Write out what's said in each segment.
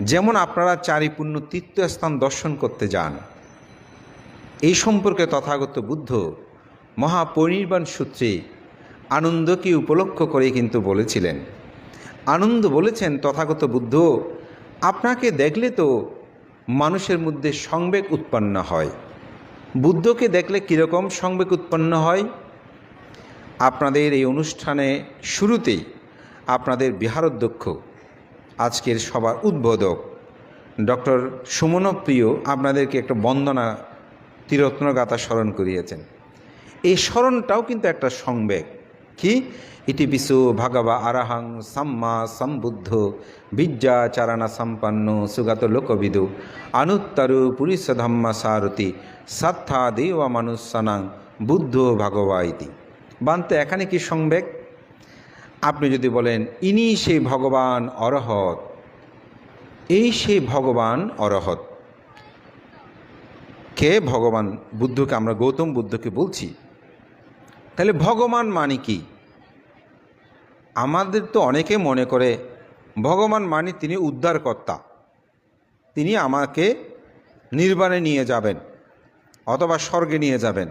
যেমন আপনারা চারিপূর্ণ তীর্থস্থান দর্শন করতে যান, এই সম্পর্কে তথাগত বুদ্ধ মহাপরিনির্বাণ সূত্রে আনন্দকে উপলক্ষ করে কিন্তু বলেছিলেন। আনন্দ বলেছেন, তথাগত বুদ্ধ, আপনাকে দেখলে তো মানুষের মধ্যে সংবেগ উৎপন্ন হয়। বুদ্ধকে দেখলে কীরকম সংবেগ উৎপন্ন হয়? আপনাদের এই অনুষ্ঠানে শুরুতেই আপনাদের বিহারোধ্যক্ষ আজকের সবার উদ্বোধক। ডক্টর সুমনপ্রিয় আপনাদেরকে একটা বন্দনা তীরত্নগাথা স্মরণ করিয়েছেন। এই স্মরণটাও কিন্তু একটা সংবেগ। কি? ইতি বিশু ভাগবা আরাহাং সাম্মা সম্বুদ্ধ বিদ্যা চারানা সম্পন্ন সুগাত লোকবিদু। আনুত্তরু পুরিষ ধম্মা সারথি সাত্থা মানুষ সানাং বুদ্ধ ভাগবা ইতি। বানতে এখানে কি সংবেগ? আপনি যদি বলেন, ইনি সেই ভগবান অরহত এই সেই ভগবান অরহত কে ভগবান? বুদ্ধকে আমরা গৌতম বুদ্ধকে বলছি। তাহলে ভগবান মানে কি? আমাদের তো অনেকে মনে করে, ভগবান মানে তিনি উদ্ধারকর্তা। তিনি আমাকে নির্বাণে নিয়ে যাবেন অথবা স্বর্গে নিয়ে যাবেন।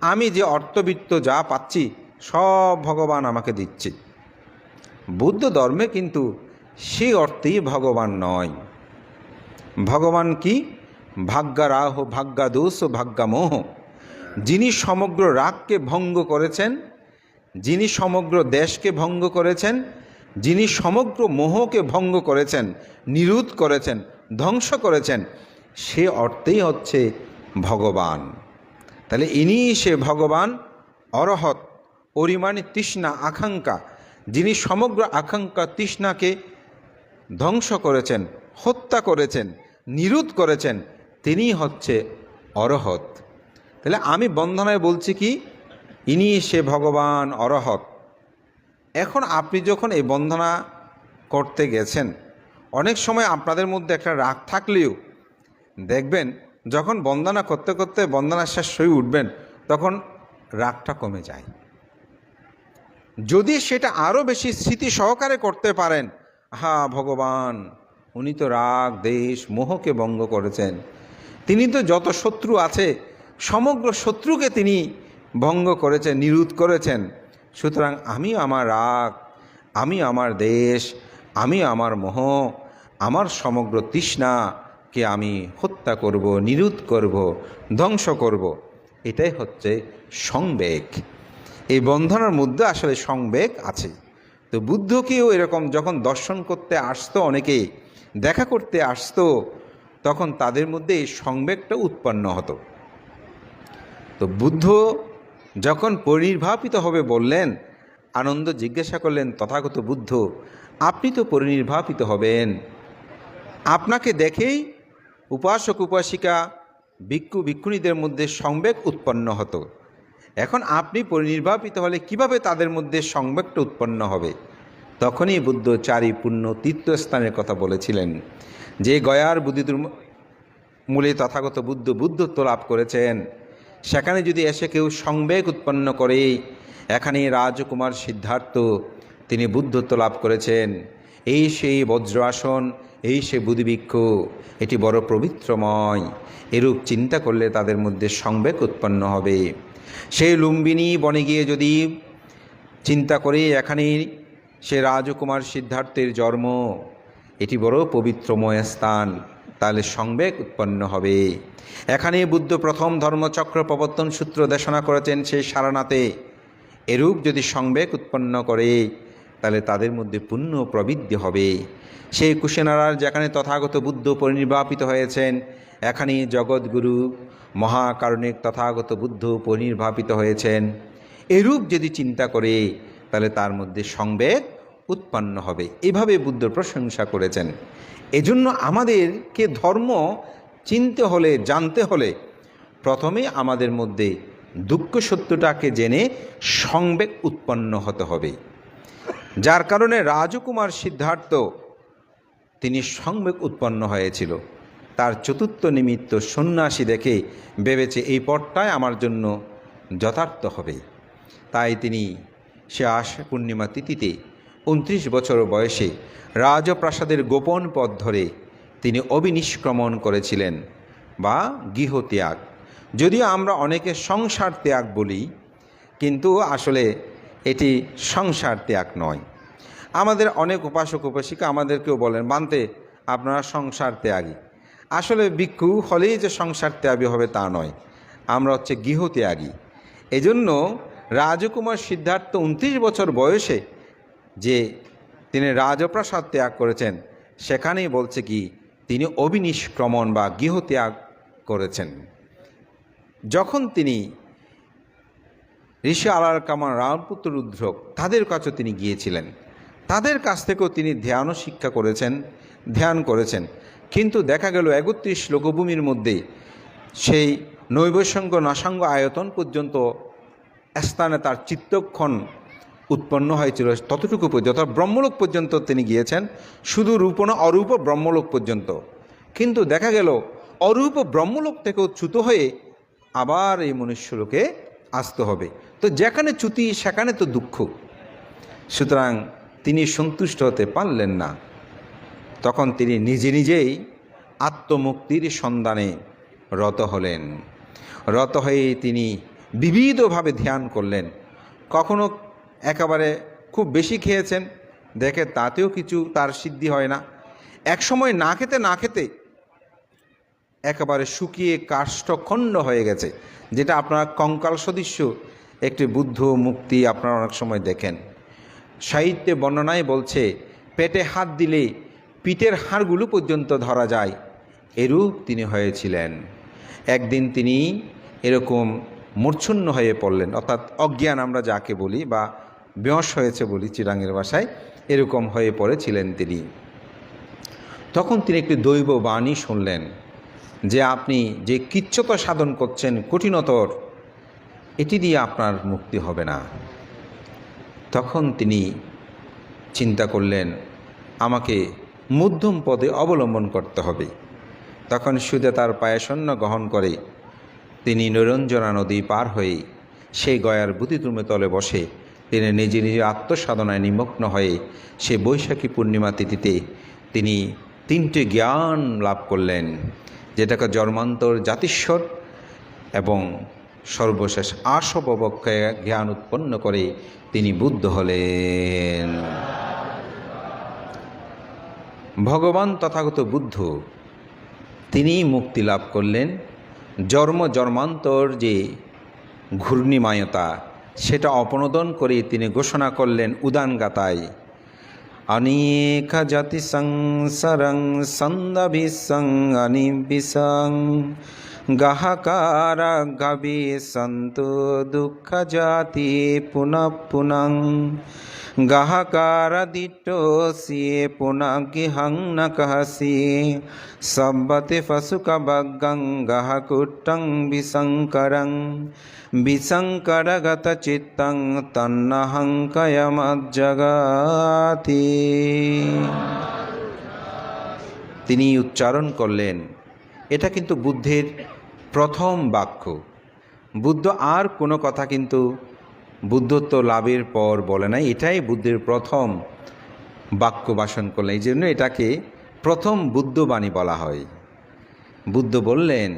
আমি যে অর্থবিত্ত যা পাচ্ছি, সব ভগবান আমাকে দিচ্ছে। বুদ্ধ ধর্মে কিন্তু সেই অর্থেই ভগবান নয়। ভগবান কি? ভাগ্যারাহ, ভাগ্যাদোষ ও ভাগ্যামোহ। যিনি সমগ্র রাগকে ভঙ্গ করেছেন, যিনি সমগ্র দেশকে ভঙ্গ করেছেন, যিনি সমগ্র মোহকে ভঙ্গ করেছেন, নিরুধ করেছেন, ধ্বংস করেছেন, সে অর্থেই হচ্ছে ভগবান। তাহলে ইনি সে ভগবান, অরহৎ, অরিমাণে তৃষ্ণা, আকাঙ্ক্ষা যিনি সমগ্র আকাঙ্ক্ষা তৃষ্ণাকে ধ্বংস করেছেন, হত্যা করেছেন, নিরুধ করেছেন তিনি হচ্ছে অরহৎ তাহলে আমি বন্ধনায় বলছি কি? ইনি সে ভগবান অরহৎ এখন আপনি যখন এই বন্দনা করতে গেছেন, অনেক সময় আপনাদের মধ্যে একটা রাগ থাকলেও দেখবেন, যখন বন্দনা করতে করতে বন্দনা শেষ হয়ে উঠবেন, তখন রাগটা কমে যায়। যদি সেটা আরও বেশি স্মৃতি সহকারে করতে পারেন হা ভগবান, উনি তো রাগ, দেশ, মোহকে ভঙ্গ করেছেন। তিনি তো যত শত্রু আছে, সমগ্র শত্রুকে তিনি ভঙ্গ করেছেন নিরুধ করেছেন। সুতরাং আমি আমার রাগ, আমি আমার দেশ, আমি আমার মোহ, আমার সমগ্র তৃষ্ণাকে আমি হত্যা করব নিরুধ করব, ধ্বংস করব। এটাই হচ্ছে সংবেগ। এই বন্ধনের মধ্যে আসলে সংবেগ আছে। তো বুদ্ধকেও এরকম যখন দর্শন করতে আসতো, অনেকে দেখা করতে আসতো, তখন তাদের মধ্যে এই সংবেগটা উৎপন্ন হতো। তো বুদ্ধ যখন পরিনির্বাপিত হবে বললেন, আনন্দ জিজ্ঞাসা করলেন, তথাগত বুদ্ধ, আপনি তো পরিনির্বাপিত হবেন। আপনাকে দেখেই উপাসক উপাসিকা ভিক্ষু ভিক্ষুণীদের মধ্যে সংবেগ উৎপন্ন হতো। এখন আপনি পরিনির্বাপিত হলে কীভাবে তাদের মধ্যে সংবেগটা উৎপন্ন হবে? তখনই বুদ্ধ চারি পূর্ণ তীর্থস্থানের কথা বলেছিলেন। যে গয়ার বুদ্ধিদুর মূলে তথাগত বুদ্ধ বুদ্ধত্ব লাভ করেছেন, সেখানে যদি এসে কেউ সংবেগ উৎপন্ন করে এখানে রাজকুমার সিদ্ধার্থ তিনি বুদ্ধত্ব লাভ করেছেন, এই সেই বজ্র আসন এই সে বুধিবৃক্ষ এটি বড় পবিত্রময়, এরূপ চিন্তা করলে তাদের মধ্যে সংবেগ উৎপন্ন হবে। সেই লুম্বিনী বনে গিয়ে যদি চিন্তা করে এখানে সে রাজকুমার সিদ্ধার্থের জন্ম, এটি বড় পবিত্রময় স্থান, তাহলে সংবেগ উৎপন্ন হবে। এখানে বুদ্ধ প্রথম ধর্মচক্র প্রবর্তন সূত্র দেশনা করেছেন সেই সারানাতে এরূপ যদি সংবেগ উৎপন্ন করে, তাহলে তাদের মধ্যে পুণ্য প্রবৃদ্ধি হবে। সেই কুশেনারার যেখানে তথাগত বুদ্ধ পরিনির্বাপিত হয়েছেন, এখানে জগৎগুরু মহাকারণিক তথাগত বুদ্ধ পরিনির্বাপিত হয়েছেন। এরূপ যদি চিন্তা করে, তাহলে তার মধ্যে সংবেগ উৎপন্ন হবে। এভাবে বুদ্ধ প্রশংসা করেছেন। এজন্য আমাদেরকে ধর্ম চিনতে হলে, জানতে হলে প্রথমে আমাদের মধ্যে দুঃখ সত্যটাকে জেনে সংবেগ উৎপন্ন হতে হবে। যার কারণে রাজকুমার সিদ্ধার্থ, তিনি সংবেগ উৎপন্ন হয়েছিল। তার চতুর্থ নিমিত্ত সন্ন্যাসী দেখে ভেবেছে এই পথটাই আমার জন্য যথার্থ হবে। তাই তিনি সে আশা পূর্ণিমা তিথিতে উনত্রিশ বছর বয়সে রাজপ্রাসাদের গোপন পথ ধরে তিনি অবিনিষ্ক্রমণ করেছিলেন বা গৃহত্যাগ। যদিও আমরা অনেকে সংসার ত্যাগ বলি, কিন্তু আসলে এটি সংসার ত্যাগ নয়। আমাদের অনেক উপাসক উপাসিকা আমাদেরকেও বলেন, বানতে, আপনারা সংসার ত্যাগী। আসলে ভিক্ষু হলেই যে সংসার ত্যাগী হবে তা নয়। আমরা হচ্ছে গৃহত্যাগী। এজন্য রাজকুমার সিদ্ধার্থ উনত্রিশ বছর বয়সে যে তিনি রাজপ্রাসাদ ত্যাগ করেছেন, সেখানেই বলছে কি, তিনি অবিনিষ্ক্রমণ বা গৃহত্যাগ করেছেন। যখন তিনি ঋষি আলার কামান রামপুত্র রুদ্রক তাদের কাছে তিনি গিয়েছিলেন, তাদের কাছ থেকেও তিনি ধ্যানও শিক্ষা করেছেন, ধ্যান করেছেন। কিন্তু দেখা গেল একত্রিশ লোকভূমির মধ্যে সেই নৈবসঙ্গ নাসাঙ্গ আয়তন পর্যন্ত স্থানে তার চিত্তক্ষণ উৎপন্ন হয়েছিল, ততটুকু পর্যন্ত ব্রহ্মলোক পর্যন্ত তিনি গিয়েছেন, শুধু রূপ না অরূপ ব্রহ্মলোক পর্যন্ত। কিন্তু দেখা গেল অরূপ ব্রহ্মলোক থেকেও চ্যুত হয়ে আবার এই মনুষ্যলোকে আসতে হবে। তো যেখানে চ্যুতি, সেখানে তো দুঃখ। সুতরাং তিনি সন্তুষ্ট হতে পারলেন না। তখন তিনি নিজে নিজেই আত্মমুক্তির সন্ধানে রত হলেন। রত হয়ে তিনি বিবিধভাবে ধ্যান করলেন। কখনো একেবারে খুব বেশি খেয়েছেন, দেখে তাতেও কিছু তার সিদ্ধি হয় না। এক সময় না খেতে না খেতে একেবারে শুকিয়ে কাষ্ঠখণ্ড হয়ে গেছে, যেটা আপনার কঙ্কাল সদৃশ্য একটি বুদ্ধ মুক্তি আপনারা অনেক সময় দেখেন। সাহিত্যে বর্ণনায় বলছে, পেটে হাত দিলে পিঠের হাড়গুলো পর্যন্ত ধরা যায়। এরূপ তিনি হয়েছিলেন। একদিন তিনি এরকম মূর্ছন্ন হয়ে পড়লেন, অর্থাৎ অজ্ঞান আমরা যাকে বলি বা বেঁস হয়েছে বলি চিরাঙের ভাষায়, এরকম হয়ে পড়েছিলেন তিনি। তখন তিনি একটি দৈব বাণী শুনলেন, যে আপনি যে কিচ্ছতা সাধন করছেন কঠিনতর, এটি দিয়ে আপনার মুক্তি হবে না। তখন তিনি চিন্তা করলেন, আমাকে মধ্যম পদে অবলম্বন করতে হবে। তখন সুদে তার পায়াসন্ন গ্রহণ করে। তিনি নিরঞ্জনা নদী পার হয়ে সেই গয়ার বুতিতুমে তলে বসে। তিনি নিজে নিজে আত্মসাধনায় নিমগ্ন হয়ে সে বৈশাখী পূর্ণিমা তিথিতে তিনি তিনটি জ্ঞান লাভ করলেন, যেটাকে জন্মান্তর জাতিস্বর এবং সর্বশেষ আশবক্ষে জ্ঞান উৎপন্ন করে তিনি বুদ্ধ হলেন। ভগবান তথাগত বুদ্ধ। তিনি মুক্তি লাভ করলেন। জন্ম জন্মান্তর যে ঘূর্ণিমায়তা, সেটা অপনোদন করে তিনি ঘোষণা করলেন উদান গাতায় অনেক জাতি সংসরং সন্দভিসং অনিবিসং, গাহাকার গাবি সন্তু দুঃখ জাতি পুনঃ পুনং। গাহাকার দিটোসিয়ে পুনঃগিহং ন কহসি সব্বতে ফসুকবগং গাহকুট্টং বিশঙ্করং। বিশঙ্করগত চিত্তং তন্নহং কয়মজ্জগাতি। তিনি উচ্চারণ করলেন, এটা কিন্তু বুদ্ধের প্রথম বাক্য। বুদ্ধ আর কোনো কথা কিন্তু বুদ্ধত্ব লাভের পর বলে নাই। এটাই বুদ্ধের প্রথম বাক্য বাসন করলেন। এই জন্য এটাকে প্রথম বুদ্ধবাণী বলা হয়। বুদ্ধ বললেন